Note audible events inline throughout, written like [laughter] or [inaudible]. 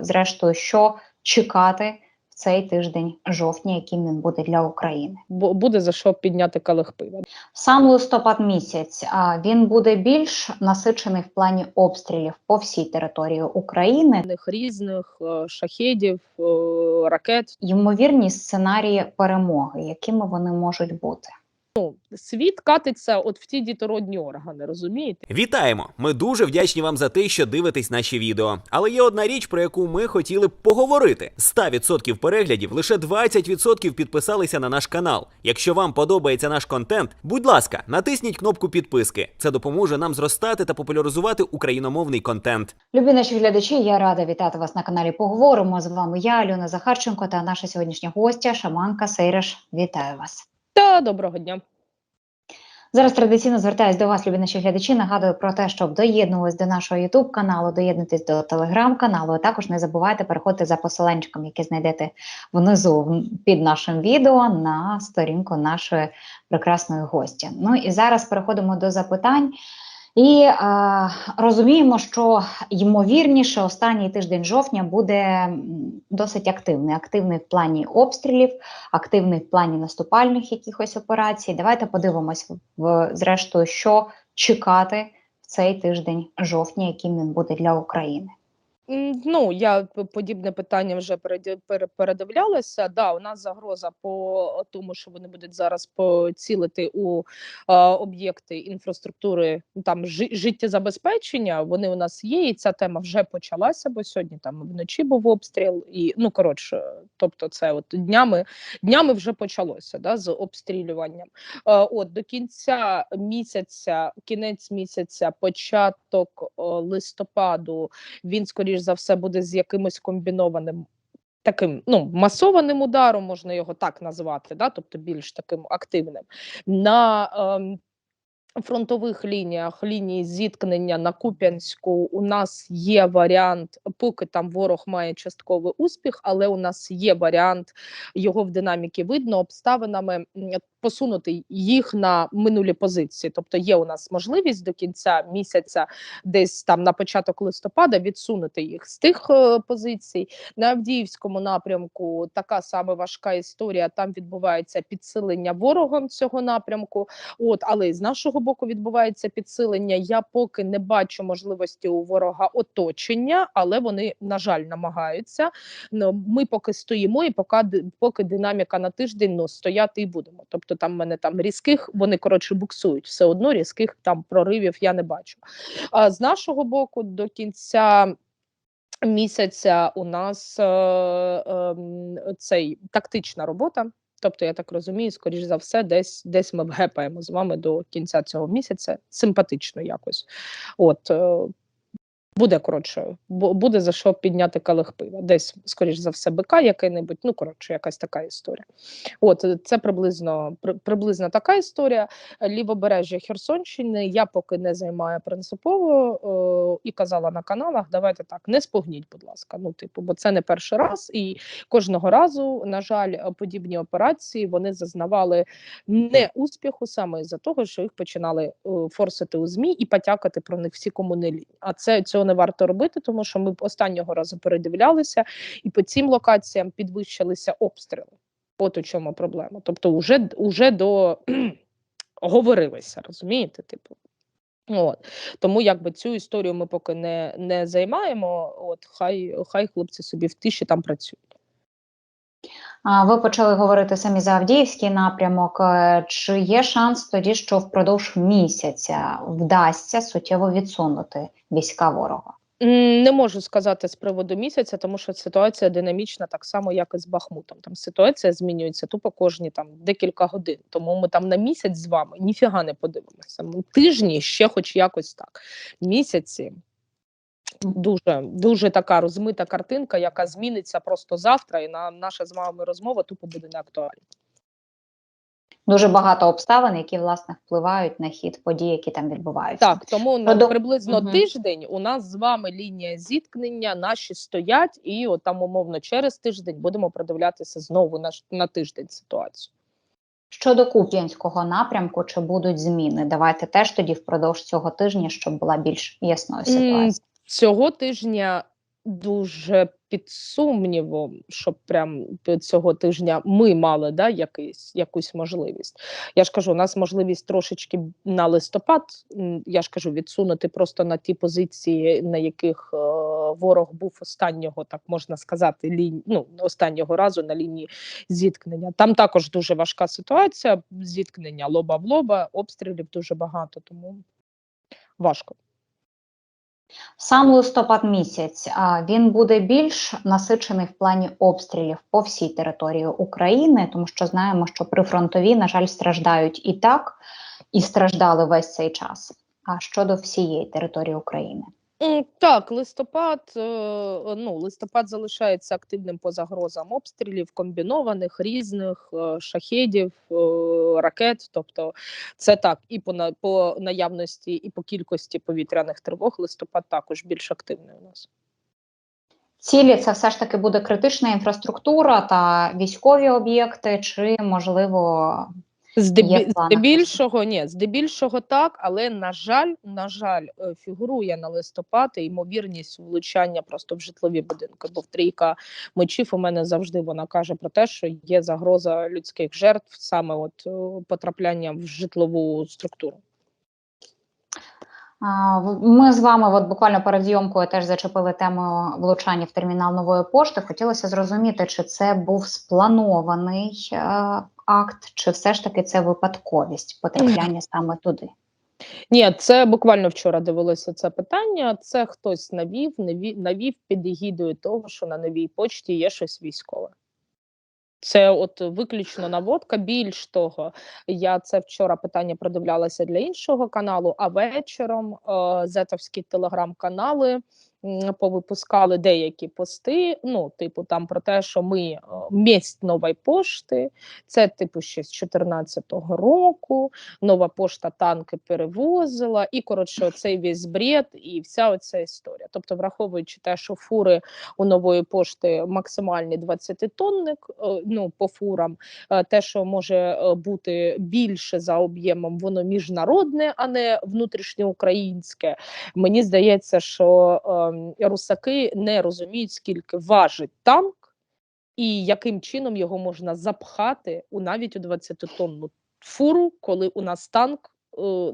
зрештою, що чекати в цей тиждень жовтня, яким він буде для України. Бо буде за що підняти калих пива. Сам листопад місяць а, він буде більш насичений в плані обстрілів по всій території України. Різних е, шахедів, е, ракет. Ймовірні сценарії перемоги, якими вони можуть бути. Світ катиться от в ті дітородні органи, розумієте? Вітаємо! Ми дуже вдячні вам за те, що дивитесь наші відео. Але є одна річ, про яку ми хотіли б поговорити: з 100% переглядів лише 20% підписалися на наш канал. Якщо вам подобається наш контент, будь ласка, натисніть кнопку підписки. Це допоможе нам зростати та популяризувати україномовний контент. Любі наші глядачі, я рада вітати вас на каналі. Поговоримо з вами. Я Альона Захарченко та наша сьогоднішня гостя, шаманка Сейреш. Вітаю вас. Та доброго дня. Зараз традиційно звертаюсь до вас, любі наші глядачі. Нагадую про те, щоб доєднувались до нашого Ютуб каналу, доєднуйтесь до телеграм-каналу. А також не забувайте переходити за посиланчиком, яке знайдете внизу під нашим відео на сторінку нашої прекрасної гості. Ну і зараз переходимо до запитань. І е, розуміємо, що ймовірніше останній тиждень жовтня буде досить активний. Активний в плані обстрілів, активний в плані наступальних якихось операцій. Давайте подивимось, в, зрештою, що чекати в цей тиждень жовтня, яким він буде для України. Ну, я подібне питання вже переді- пере- передивлялася. Да, у нас загроза по тому, що вони будуть зараз поцілити у е, об'єкти інфраструктури, там жи- життєзабезпечення. Вони у нас є, і ця тема вже почалася, бо сьогодні там вночі був обстріл, і ну коротше, тобто, це от днями днями вже почалося да, з обстрілюванням. Е, От до кінця місяця, кінець місяця, початок е, листопаду він, скоріш за все, буде з якимось комбінованим. Таким ну масованим ударом можна його так назвати, да, тобто більш таким активним на ем, фронтових лініях лінії зіткнення на Куп'янську. У нас є варіант, поки там ворог має частковий успіх, але у нас є варіант його в динаміки видно обставинами посунути їх на минулі позиції. Тобто є у нас можливість до кінця місяця, десь там на початок листопада, відсунути їх з тих е, позицій. На Авдіївському напрямку така саме важка історія. Там відбувається підсилення ворогом цього напрямку. От, але з нашого боку відбувається підсилення. Я поки не бачу можливості у ворога оточення, але вони, на жаль, намагаються. Ну, ми поки стоїмо, і поки, поки динаміка на тиждень ну, стояти і будемо. Тобто там в мене там різких, вони коротше буксують. Все одно різких там проривів я не бачу. А з нашого боку до кінця. Місяця у нас е, ем, цей тактична робота. Тобто, я так розумію, скоріш за все, десь десь ми вгепаємо з вами до кінця цього місяця симпатично якось. От е, буде коротше, бу- буде за що підняти калих пива. Десь, скоріш за все, БК який-небудь, ну коротше, якась така історія. От це приблизно при, приблизно така історія. Лівобережжя Херсонщини я поки не займаю принципово е, і казала на каналах. Давайте так, не спугніть, будь ласка. Ну, типу, бо це не перший раз, і кожного разу, на жаль, подібні операції вони зазнавали не успіху саме із-за того, що їх починали е, форсити у змі і потякати про них всі комунелі. А це цього не варто робити, тому що ми останнього разу передивлялися, і по цим локаціям підвищилися обстріли. От у чому проблема. Тобто, уже, уже до [clears throat] говорилися, розумієте? Типу. От. Тому якби цю історію ми поки не, не займаємо. От хай, хай хлопці собі в тиші там працюють. Ви почали говорити самі за Авдіївський напрямок. Е, Чи є шанс тоді, що впродовж місяця вдасться суттєво відсунути війська ворога? Не можу сказати з приводу місяця, тому що ситуація динамічна, так само, як і з Бахмутом. Там ситуація змінюється тупо кожні там декілька годин. Тому ми там на місяць з вами ніфіга не подивимося. Тижні ще, хоч якось так. Місяці дуже дуже така розмита картинка, яка зміниться просто завтра, і на наша з вами розмова тупо буде неактуальна. Дуже багато обставин, які власне впливають на хід подій, які там відбуваються. Так, тому на Продов- приблизно Мгм. тиждень у нас з вами лінія зіткнення, наші стоять, і от там умовно через тиждень будемо продивлятися знову на, на тиждень ситуацію. Щодо Куп'янського напрямку, чи будуть зміни? Давайте теж тоді впродовж цього тижня, щоб була більш ясною М, ситуація. Цього тижня дуже під сумнівом, щоб прям цього тижня ми мали да, якийсь, якусь можливість. Я ж кажу, у нас можливість трошечки на листопад, я ж кажу, відсунути просто на ті позиції, на яких е, ворог був останнього, так можна сказати, лінь, ну, останнього разу на лінії зіткнення. Там також дуже важка ситуація, зіткнення лоба в лоба, обстрілів дуже багато, тому важко. Сам листопад місяць він буде більш насичений в плані обстрілів по всій території України, тому що знаємо, що прифронтові, на жаль, страждають і так, і страждали весь цей час. А щодо всієї території України. М, Так, листопад, е, ну, листопад залишається активним по загрозам обстрілів, комбінованих, різних е, шахедів, е, ракет. Тобто, це так, і по, по наявності, і по кількості повітряних тривог листопад також більш активний у нас. Цілі це все ж таки буде критична інфраструктура та військові об'єкти, чи можливо Здебі... Здебільшого, ні, здебільшого так, але на жаль, на жаль, е, фігурує на листопад і ймовірність влучання просто в житлові будинки. Бо в трійка мечів у мене завжди вона каже про те, що є загроза людських жертв, саме от е, потрапляння в житлову структуру. Ми з вами, от буквально перед зйомкою, теж зачепили тему влучання в термінал нової пошти. Хотілося зрозуміти, чи це був спланований е, акт, чи все ж таки це випадковість потрапляння саме туди. Ні, це буквально вчора дивилося це питання. Це хтось навів, навів, навів під егідою того, що на новій почті є щось військове. Це от виключно наводка. Більш того, я це вчора питання продивлялася для іншого каналу, а вечором е, зетовські телеграм-канали повипускали деякі пости. Ну, типу, там про те, що ми е, мість нової пошти, це типу ще з 14-го року. Нова пошта танки перевозила, і коротше, цей весь бред, і вся оця історія. Тобто, враховуючи те, що фури у нової пошти максимальні 20-тонник, е, ну по фурам, е, те, що може бути більше за об'ємом, воно міжнародне, а не внутрішньоукраїнське. Мені здається, що русаки не розуміють, скільки важить танк. І яким чином його можна запхати у навіть у 20-тонну фуру, коли у нас танк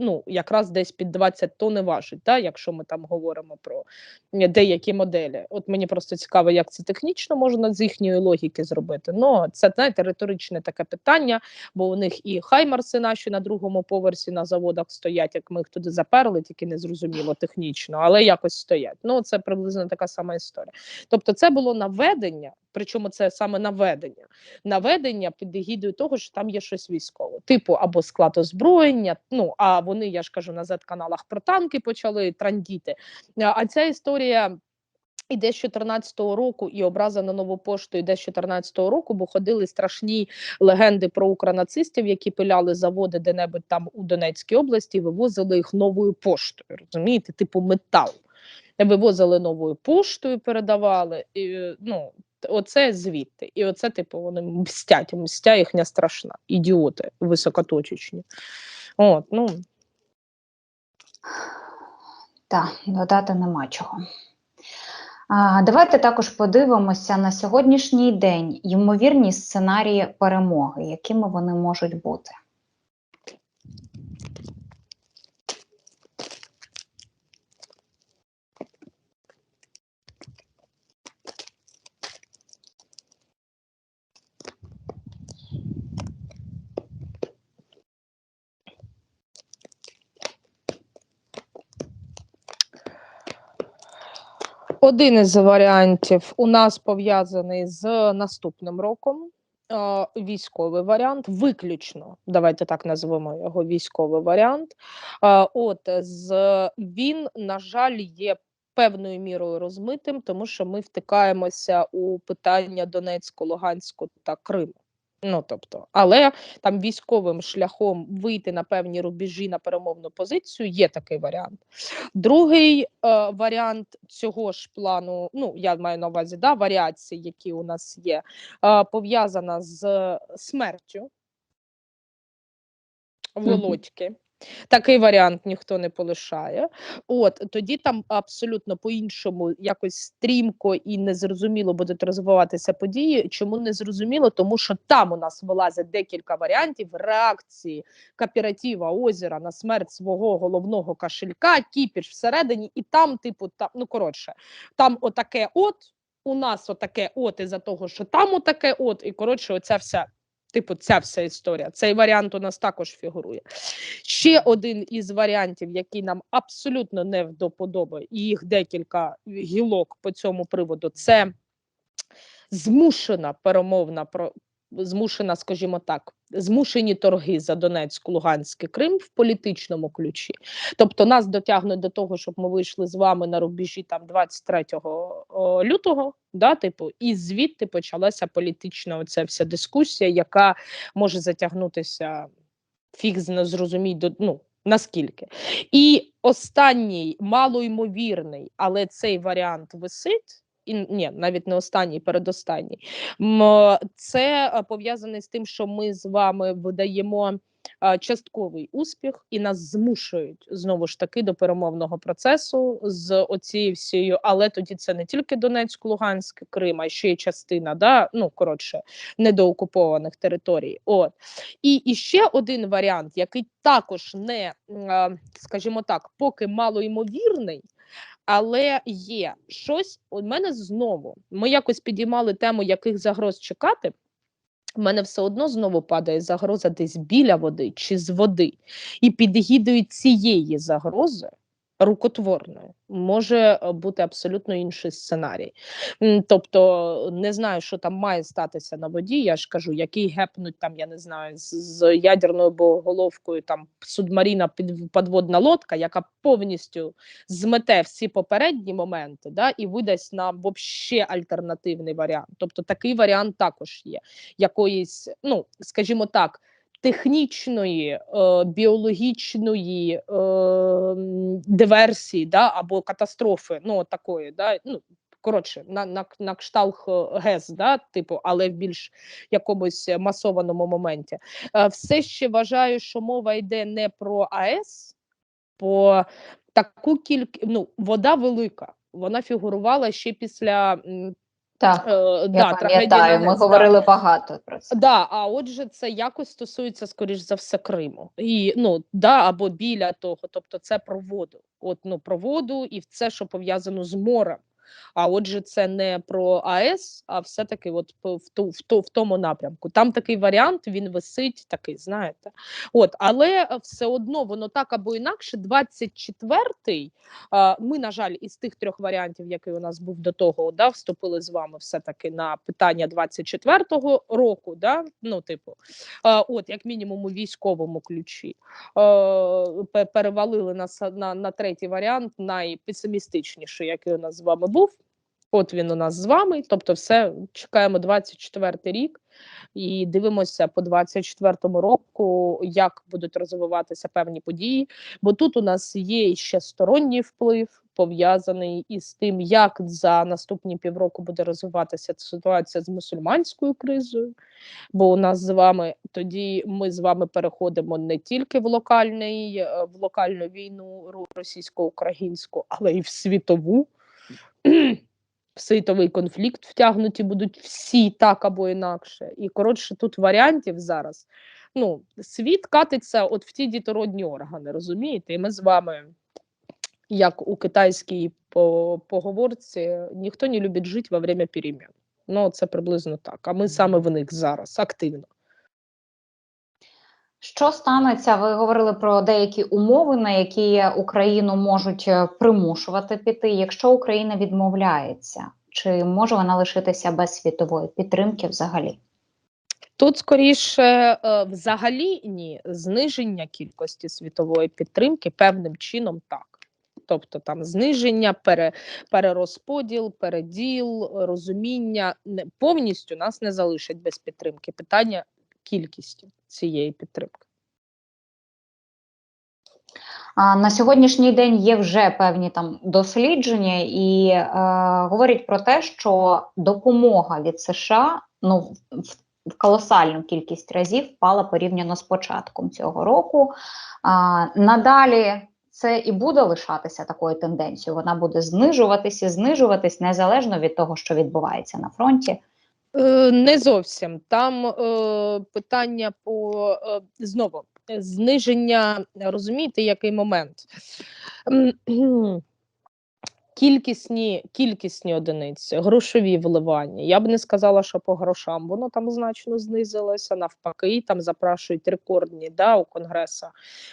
ну якраз десь під 20 тонн важить, да, якщо ми там говоримо про деякі моделі. От мені просто цікаво, як це технічно можна з їхньої логіки зробити. Ну це знаєте, риторичне таке питання, бо у них і хаймарси наші на другому поверсі на заводах стоять, як ми їх туди заперли, тільки не зрозуміло технічно, але якось стоять. Ну це приблизно така сама історія. Тобто, це було наведення. Причому це саме наведення, наведення під егідою того, що там є щось військове, типу або склад озброєння. Ну а вони, я ж кажу, на Z-каналах про танки почали трандіти. А ця історія. Іде з 14-го року, і образа на нову пошту йде з 14-го року, бо ходили страшні легенди про укранацистів, які пиляли заводи де-небудь там у Донецькій області, вивозили їх новою поштою. Розумієте, типу метал. Вивозили новою поштою, передавали. І, ну, оце звідти. І оце, типу, вони мстять, мстя їхня страшна. Ідіоти високоточечні. От, ну, Так, додати нема чого. А, давайте також подивимося на сьогоднішній день ймовірні сценарії перемоги, якими вони можуть бути. Один із варіантів у нас пов'язаний з наступним роком. Військовий варіант, виключно, давайте так назвемо його військовий варіант. От з він, на жаль, є певною мірою розмитим, тому що ми втикаємося у питання Донецьку, Луганську та Криму. Ну тобто, але там військовим шляхом вийти на певні рубежі на перемовну позицію є такий варіант. Другий е, варіант цього ж плану, ну я маю на увазі да, варіації, які у нас є, е, пов'язана з смертю Мгм. Володьки. Такий варіант ніхто не полишає. От тоді там абсолютно по-іншому, якось стрімко і незрозуміло будуть розвиватися події. Чому не зрозуміло? Тому що там у нас вилазить декілька варіантів реакції кооператива озера на смерть свого головного кошелька, кіпіш всередині, і там, типу, там, ну коротше, там отаке от. У нас отаке от із-за того, що там отаке от, і коротше, оця вся Типу, ця вся історія. Цей варіант у нас також фігурує. Ще один із варіантів, який нам абсолютно не вдоподоби, і їх декілька гілок по цьому приводу, це змушена перемовна змушена, скажімо так, змушені торги за Донецьк, Луганський Крим в політичному ключі. Тобто нас дотягнуть до того, щоб ми вийшли з вами на рубежі там 23 о, лютого, да, типу, і звідти почалася політична оця вся дискусія, яка може затягнутися фіг зрозумій до ну. Наскільки і останній малоймовірний, але цей варіант висить, і ні, навіть не останній, передостанній. М, Це е, пов'язане з тим, що ми з вами видаємо е, частковий успіх, і нас змушують знову ж таки до перемовного процесу з оцією всією, але тоді це не тільки Донецьк, Луганськ, Крим, а ще й частина, да, ну коротше, недоокупованих територій. От і, і ще один варіант, який також не, е, скажімо так, поки малоймовірний. Але є щось у мене знову. Ми якось підіймали тему, яких загроз чекати. У мене все одно знову падає загроза десь біля води чи з води. І під гідою цієї загрози рукотворної може е, бути абсолютно інший сценарій. Тобто не знаю, що там має статися на воді. Я ж кажу, який гепнуть там, я не знаю, з, з ядерною боголовкою там субмаріна під підводна лодка, яка повністю змете всі попередні моменти, да, і видасть нам вообще альтернативний варіант. Тобто такий варіант також є. Якоїсь, ну скажімо так. Технічної, е, біологічної е, диверсії, да, або катастрофи, ну такої, да, ну коротше, на, на, на кшталт е, ГЕС, да, типу, але в більш якомусь масованому моменті. Е, все ще вважаю, що мова йде не про АЕС, по таку кількість, ну, вода велика. Вона фігурувала ще після Так, е, я да, пам'ятаю, ми говорили багато про це. Да, а отже, це якось стосується, скоріш за все, Криму. І ну да, або біля того, тобто це про воду. От ну про воду і все, що пов'язано з морем. А отже, це не про АЕС, а все-таки от в, ту, в, ту, в тому напрямку. Там такий варіант, він висить, такий, знаєте. От, але е, все одно воно так або інакше, 24-й, ми, на жаль, із тих трьох варіантів, який у нас був до того, да, вступили з вами все-таки на питання 24-го року, да, ну, типу, от, як мінімум у військовому ключі. Перевалили на, на, на третій варіант, найпесимістичніший, який у нас з вами був. От він у нас з вами. Тобто, все чекаємо 24 рік і дивимося по 24 року, як будуть розвиватися певні події. Бо тут у нас є ще сторонній вплив, пов'язаний із тим, як за наступні півроку буде розвиватися ситуація з мусульманською кризою. Бо у нас з вами тоді ми з вами переходимо не тільки в локальний, е, в локальну війну російсько-українську, але й в світову. В світовий конфлікт втягнуті будуть всі так або інакше. І коротше, тут варіантів зараз. Ну, світ катиться от в ті дітородні органи, розумієте? І ми з вами, як у китайській поговорці, ніхто не любить жити во время перемін. Ну, це приблизно так. А ми саме в них зараз активно. Що станеться? Ви говорили про деякі умови, на які Україну можуть е, примушувати піти. Якщо Україна відмовляється, чи може вона лишитися без світової підтримки взагалі? Тут скоріше е, взагалі ні, зниження кількості світової підтримки певним чином так. Тобто там зниження, пере, перерозподіл, переділ, розуміння повністю нас не залишать без підтримки. Питання кількості цієї підтримки. На сьогоднішній день є вже певні там дослідження, і е, говорять про те, що допомога від США ну в, колосальну кількість разів впала порівняно з початком цього року. А, надалі це і буде лишатися такою тенденцією. Вона буде знижуватись і знижуватись незалежно від того, що відбувається на фронті. Е, Не зовсім там е, питання по е, знову е, зниження, розумієте, який момент? Кількісні, кількісні одиниці, грошові вливання. Я б не сказала, що по грошам воно там значно знизилося. Навпаки, там запрашують рекордні да, у Конгреса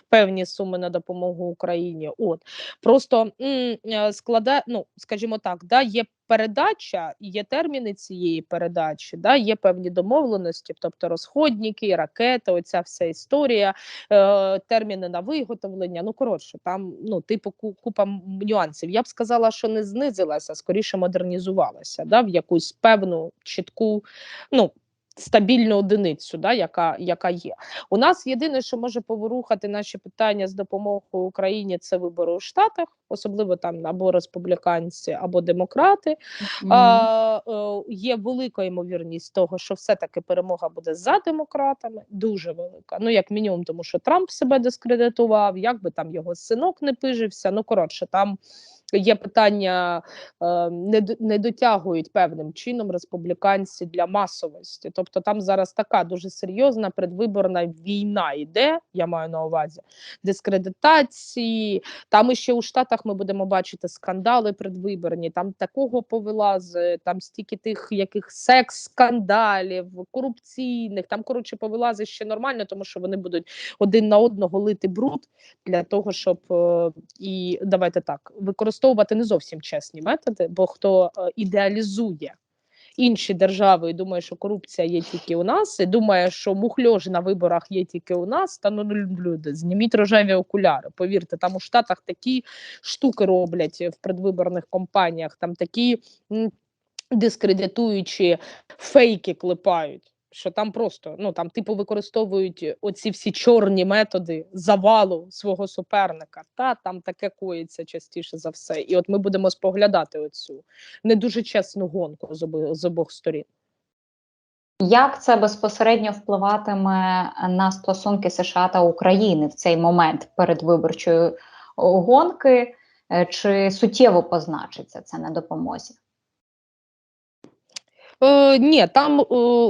певні суми на допомогу Україні. От просто м, е, складає, ну скажімо так, да, є передача, є терміни цієї передачі, да, є певні домовленості, тобто розходники, ракети, оця вся історія, е, терміни на виготовлення. Ну коротше, там ну типу купа нюансів. Я б сказала, що не знизилася, скоріше модернізувалася, да, в якусь певну чітку, ну. Стабільну одиницю, да, яка, яка є. У нас єдине, що може поворухати наші питання з допомогою Україні, це вибори у Штатах, особливо там або республіканці, або демократи. А, е, є велика ймовірність того, що все-таки перемога буде за демократами, дуже велика. Ну, як мінімум, тому що Трамп себе дискредитував, як би там його синок не пижився. Ну, коротше, там є питання, е, не, дотягують певним чином республіканці для масовості. Тобто там зараз така дуже серйозна предвиборна війна йде, я маю на увазі, дискредитації. Там іще у Штатах ми будемо бачити скандали предвиборні. Там такого повилази, там стільки тих яких секс-скандалів, корупційних. Там коротше повилази ще нормально, тому що вони будуть один на одного лити бруд для того, щоб е, і давайте так використовувати не зовсім чесні методи, бо хто е, ідеалізує. Інші держави і думає, що корупція є тільки у нас, і думає, що мухльож на виборах є тільки у нас. Та ну люди, зніміть рожеві окуляри. Повірте, там у Штатах такі штуки роблять в предвиборних кампаніях, там такі дискредитуючі фейки клепають. Що там просто ну там типу використовують оці всі чорні методи завалу свого суперника. Та там таке коїться частіше за все. І от ми будемо споглядати оцю не дуже чесну гонку з обох сторін. Як це безпосередньо впливатиме на стосунки США та України в цей момент передвиборчої гонки? Е, Чи суттєво позначиться це на допомозі? Е, ні, там е,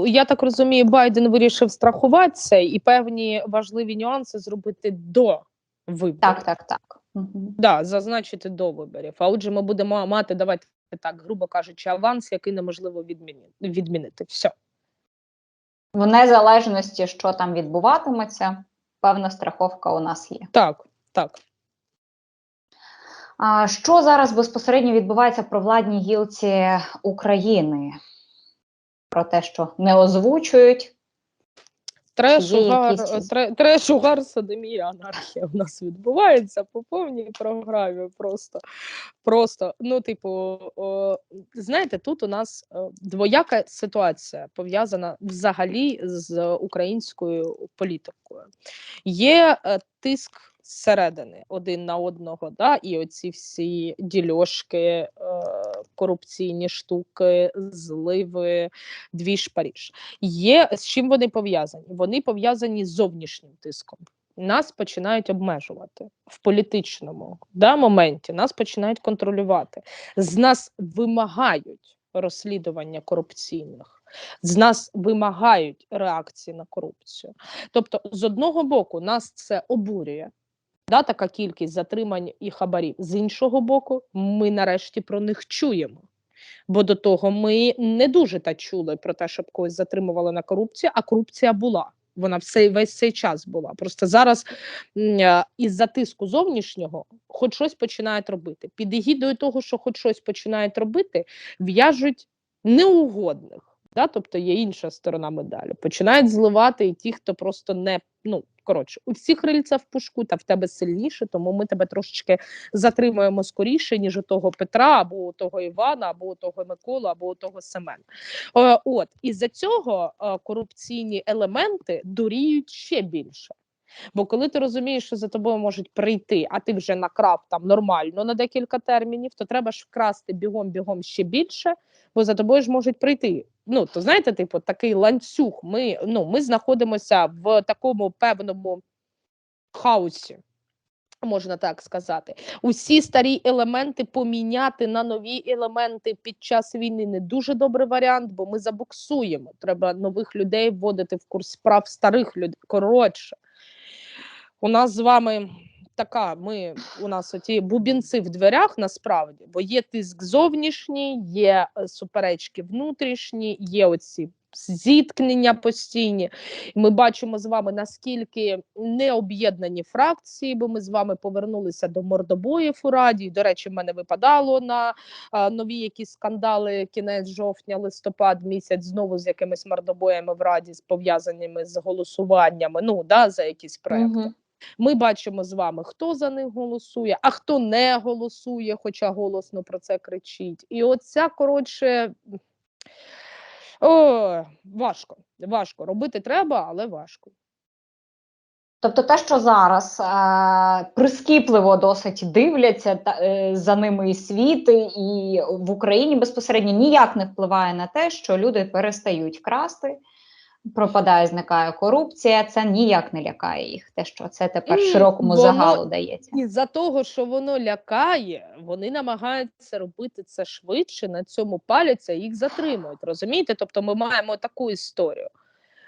я так розумію, Байден вирішив страхуватися і певні важливі нюанси зробити до виборів. Так, так, так. Мгм. Да, зазначити до виборів. А отже, ми будемо мати, давайте так, грубо кажучи, аванс, який неможливо відмінити. відмінити. Все. В незалежності, що там відбуватиметься, певна страховка у нас є. Так, так. А що зараз безпосередньо відбувається в провладній гілці України? Про те, що не озвучують. Треш, Є угар, якісь із- тре, треш, угар, садомія, анархія у нас відбувається по повній програмі. Просто, просто, ну, типу, о, знаєте, тут у нас е, двояка ситуація пов'язана взагалі з українською політикою. Є е, тиск зсередини один на одного, да, і оці всі дільошки, е, корупційні штуки, зливи, двіж Паріж. Є з чим вони пов'язані? Вони пов'язані з зовнішнім тиском. Нас починають обмежувати в політичному да, моменті, нас починають контролювати. З нас вимагають розслідування корупційних, з нас вимагають реакції на корупцію. Тобто, з одного боку, нас це обурює. Да, така кількість затримань і хабарів. З іншого боку, ми нарешті про них чуємо. Бо до того ми не дуже та чули про те, щоб когось затримували на корупції, а корупція була. Вона все весь цей час була. Просто зараз е, із-за тиску зовнішнього хоч щось починають робити. Під егідою того, що хоч щось починають робити, в'яжуть неугодних. Да? Тобто є інша сторона медалі. Починають зливати і ті, хто просто не ну коротше, у всіх рильця в пушку, та в тебе сильніше, тому ми тебе трошечки затримуємо скоріше, ніж у того Петра, або у того Івана, або у того Микола, або у того Семена. Е, от із-за цього е, корупційні елементи дуріють ще більше. Бо коли ти розумієш, що за тобою можуть прийти, а ти вже накрав там нормально на декілька термінів, то треба ж вкрасти бігом-бігом ще більше, бо за тобою ж можуть прийти. Ну, то знаєте, типу, такий ланцюг. Ми, ну, ми знаходимося в такому певному хаосі. Можна так сказати, усі старі елементи поміняти на нові елементи під час війни не дуже добрий варіант, бо ми забуксуємо. Треба нових людей вводити в курс справ старих людей. Коротше, у нас з вами така. Ми у нас оті бубінці в дверях насправді, бо є тиск зовнішній, є е, суперечки внутрішні, є оці зіткнення постійні. Ми бачимо з вами наскільки не об'єднані фракції, бо ми з вами повернулися до мордобоїв у раді. До речі, в мене випадало на а, нові якісь скандали кінець жовтня, листопад місяць знову з якимись мордобоями в раді, з пов'язаними з голосуваннями. Ну да, за якісь проекти. Мгм. Ми бачимо з вами, хто за них голосує, а хто не голосує, хоча голосно про це кричить. І оця коротше. О, важко, важко. Робити треба, але важко. Тобто те, що зараз е, прискіпливо досить дивляться та, е, за ними і світ, і в Україні безпосередньо ніяк не впливає на те, що люди перестають красти, пропадає, зникає корупція. Це ніяк не лякає їх. Те, що це тепер широкому воно- загалу дається. І за того, що воно лякає, вони намагаються робити це швидше, на цьому паляться їх затримують. Розумієте? Тобто ми маємо таку історію.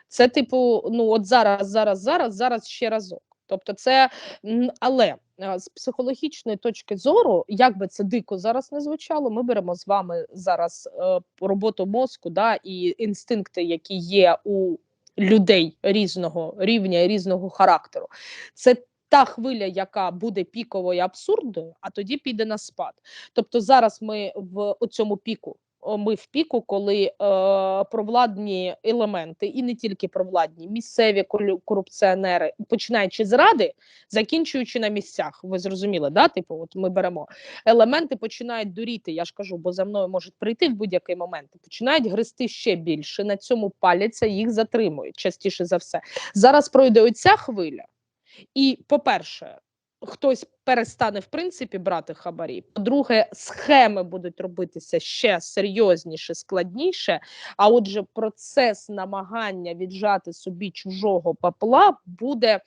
Це, типу, ну от зараз, зараз, зараз, зараз ще разок. Тобто, це але з психологічної точки зору, як би це дико зараз не звучало, ми беремо з вами зараз е, роботу мозку, да, і інстинкти, які є у людей різного рівня і різного характеру. Це та хвиля, яка буде піковою абсурдною, а тоді піде на спад. Тобто зараз ми в цьому піку. Ми в піку, коли е, провладні елементи, і не тільки провладні, місцеві корупціонери, починаючи з ради, закінчуючи на місцях. Ви зрозуміли, да? Типу, от ми беремо елементи, починають дуріти. Я ж кажу, бо за мною можуть прийти в будь-який момент. Починають гристи ще більше. На цьому паляться, їх затримують частіше за все. Зараз пройде оця хвиля, і, по-перше, хтось перестане в принципі брати хабарі. По-друге, схеми будуть робитися ще серйозніше, складніше. А отже, процес намагання віджати собі чужого папла буде.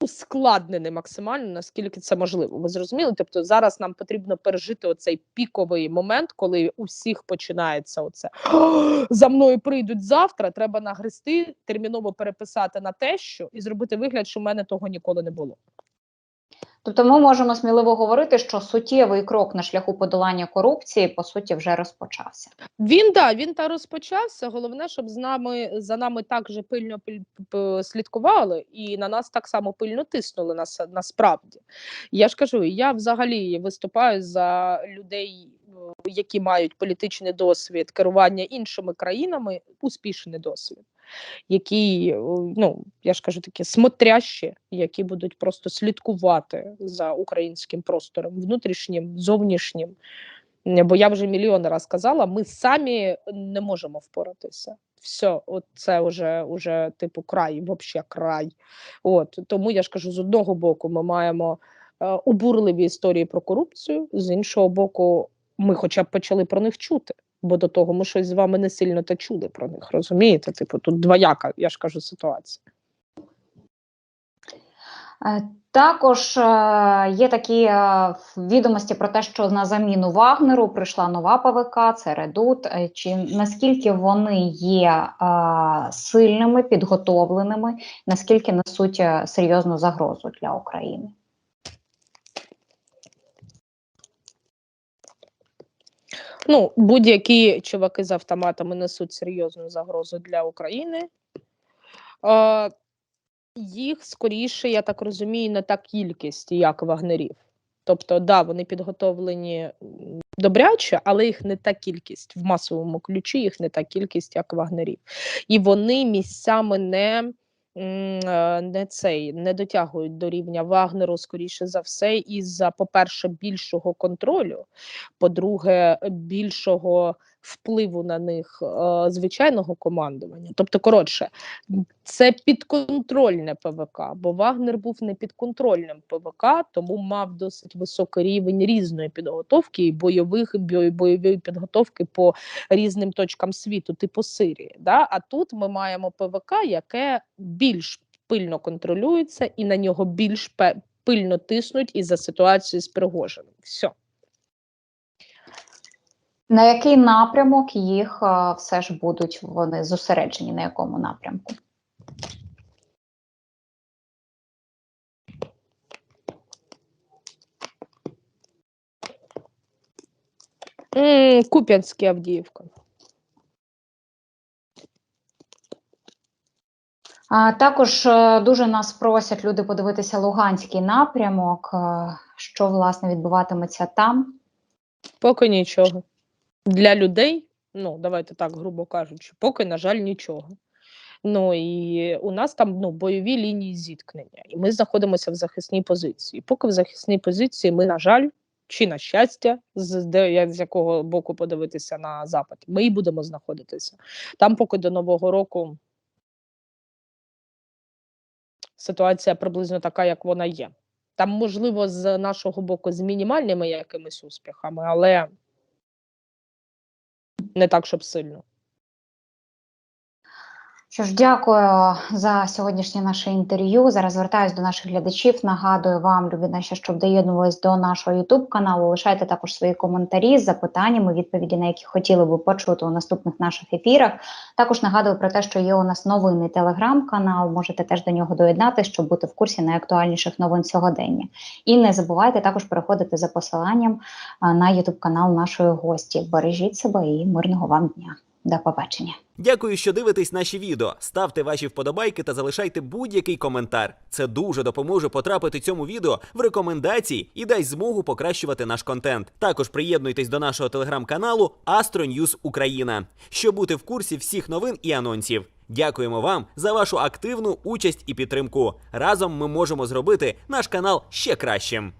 Ускладнений максимально, наскільки це можливо. Ви зрозуміли? Тобто зараз нам потрібно пережити оцей піковий момент, коли у всіх починається оце за мною прийдуть завтра. Треба нагрести, терміново переписати на те, що і зробити вигляд, що в мене того ніколи не було. Тобто, ми можемо сміливо говорити, що суттєвий крок на шляху подолання корупції по суті вже розпочався. Він да він та розпочався. Головне, щоб з нами за нами так же пильно пиль- слідкували, і на нас так само пильно тиснули нас насправді. Я ж кажу, я взагалі виступаю за людей, які мають політичний досвід керування іншими країнами, успішний досвід. Які, ну я ж кажу, такі смотрящі, які будуть просто слідкувати за українським простором, внутрішнім, зовнішнім. Бо я вже мільйон раз казала, ми самі не можемо впоратися. Все, от це вже, вже типу край, взагалі край. От тому я ж кажу, з одного боку, ми маємо е, обурливі історії про корупцію, з іншого боку, ми хоча б почали про них чути. Бо до того ми щось з вами не сильно та чули про них. Розумієте? Типу, тут двояка, я ж кажу, ситуація. Е, Також е, є такі е, відомості про те, що на заміну Вагнеру прийшла нова ПВК, це Редут. Чи наскільки вони є сильними, підготовленими, наскільки несуть серйозну загрозу для України? Ну, будь-які чуваки з автоматами несуть серйозну загрозу для України. Е, їх скоріше, я так розумію, не та кількість, як вагнерів. Тобто, да, вони підготовлені добряче, але їх не та кількість в масовому ключі, їх не та кількість, як вагнерів. І вони місцями не, не цей не дотягують до рівня Вагнеру, скоріше за все, із-за, по-перше, більшого контролю, по-друге, більшого впливу на них е, звичайного командування. Тобто, коротше, це підконтрольне ПВК, бо Вагнер був не підконтрольним ПВК, тому мав досить високий рівень різної підготовки і бойових бой- бойової підготовки по різним точкам світу, типу Сирії. Да? А тут ми маємо ПВК, яке більш пильно контролюється, і на нього більш пильно тиснуть із за ситуації з Пригожиним. Все. На який напрямок їх е, все ж будуть вони зосереджені? На якому напрямку? М, Куп'янський Авдіївка. А також е, дуже нас просять люди подивитися Луганський напрямок. е, Що власне відбуватиметься там? Поки нічого. Для людей, ну давайте так, грубо кажучи, поки, на жаль, нічого. Ну і у нас там ну, бойові лінії зіткнення, і ми знаходимося в захисній позиції. Поки в захисній позиції ми, на жаль, чи на щастя, з, де, я- з якого боку подивитися на запад, ми і будемо знаходитися. Там, поки до Нового року ситуація приблизно така, як вона є. Там, можливо, з нашого боку з мінімальними якимись успіхами, але не так, щоб сильно. Що ж, дякую за сьогоднішнє наше інтерв'ю. Зараз звертаюся до наших глядачів. Нагадую вам, любі наші, щоб доєднувались до нашого Ютуб каналу. Лишайте також свої коментарі з запитаннями, відповіді на які хотіли би почути у наступних наших ефірах. Також нагадую про те, що є у нас новинний телеграм-канал. Можете теж до нього доєднатися, щоб бути в курсі найактуальніших новин сьогодення. І не забувайте також переходити за посиланням на Ютуб канал нашої гості. Бережіть себе і мирного вам дня. До побачення. Дякую, що дивитесь наші відео. Ставте ваші вподобайки та залишайте будь-який коментар. Це дуже допоможе потрапити цьому відео в рекомендації і дасть змогу покращувати наш контент. Також приєднуйтесь до нашого телеграм-каналу Astro News Україна, щоб бути в курсі всіх новин і анонсів. Дякуємо вам за вашу активну участь і підтримку. Разом ми можемо зробити наш канал ще кращим.